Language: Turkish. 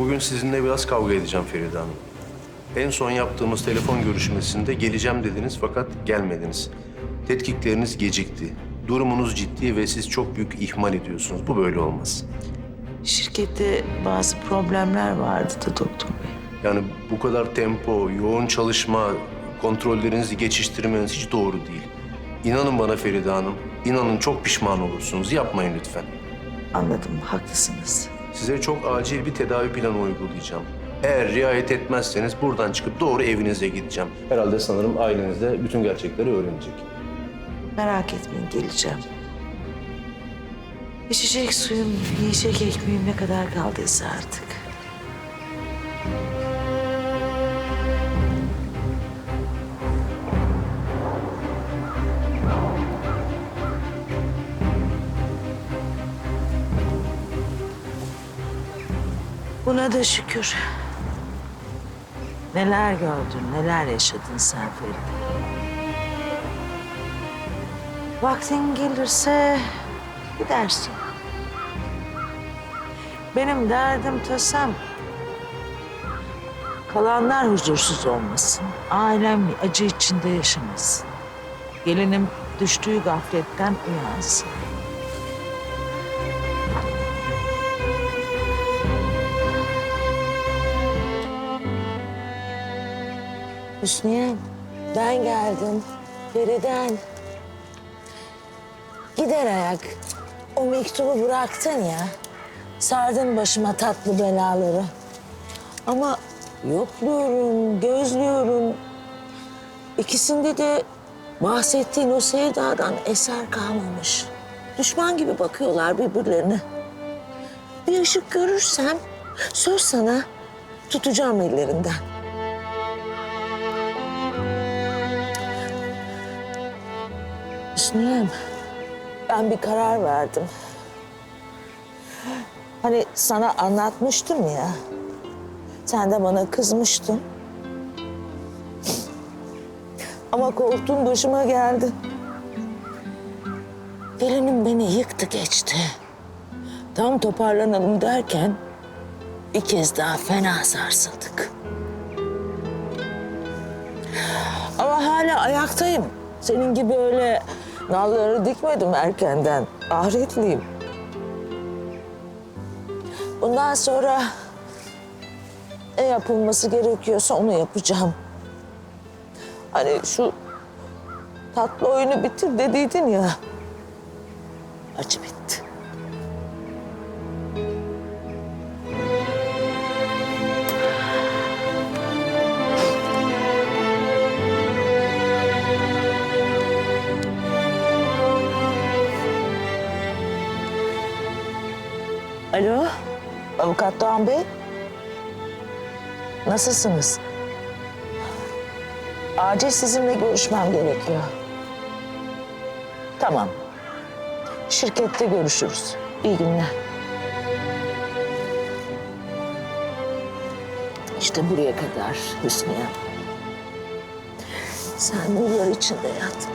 Bugün sizinle biraz kavga edeceğim Feride Hanım. En son yaptığımız telefon görüşmesinde geleceğim dediniz fakat gelmediniz. Tetkikleriniz gecikti. Durumunuz ciddi ve siz çok büyük ihmal ediyorsunuz. Bu böyle olmaz. Şirkette bazı problemler vardı da doktor bey. Yani bu kadar tempo, yoğun çalışma, kontrollerinizi geçiştirmeniz hiç doğru değil. İnanın bana Feride Hanım, inanın çok pişman olursunuz. Yapmayın lütfen. Anladım, haklısınız. Size çok acil bir tedavi planı uygulayacağım. Eğer riayet etmezseniz buradan çıkıp doğru evinize gideceğim. Herhalde sanırım aileniz de bütün gerçekleri öğrenecek. Merak etmeyin, geleceğim. İçecek suyum, yiyecek ekmeğim ne kadar kaldıysa artık. Buna da şükür. Neler gördün, neler yaşadın sen Feride. Vaktin gelirse gidersin. Benim derdim tasam. Kalanlar huzursuz olmasın. Ailem acı içinde yaşamasın. Gelinim düştüğü gafletten uyansın. Hüsniye, ben geldim. Feriden. Gider ayak. O mektubu bıraktın ya. Sardın başıma tatlı belaları. Ama yokluyorum, gözlüyorum. İkisinde de bahsettiğin o sevdadan eser kalmamış. Düşman gibi bakıyorlar birbirlerine. Bir ışık görürsem söz sana tutacağım ellerinden. Hüsnü'yem, ben bir karar verdim. Hani sana anlatmıştım ya. Sen de bana kızmıştın. Ama korktuğum başıma geldi. Gelinim beni yıktı geçti. Tam toparlanalım derken bir kez daha fena sarsıldık. Ama hala ayaktayım. Senin gibi öyle nalları dikmedim erkenden. Ahretliyim. Bundan sonra ne yapılması gerekiyorsa onu yapacağım. Hani şu tatlı oyunu bitir dediydin ya. Acı bitti. Alo, avukat Doğan Bey. Nasılsınız? Acil sizinle görüşmem gerekiyor. Tamam. Şirkette görüşürüz. İyi günler. İşte buraya kadar Hüsniye. Sen nurlar içinde yat.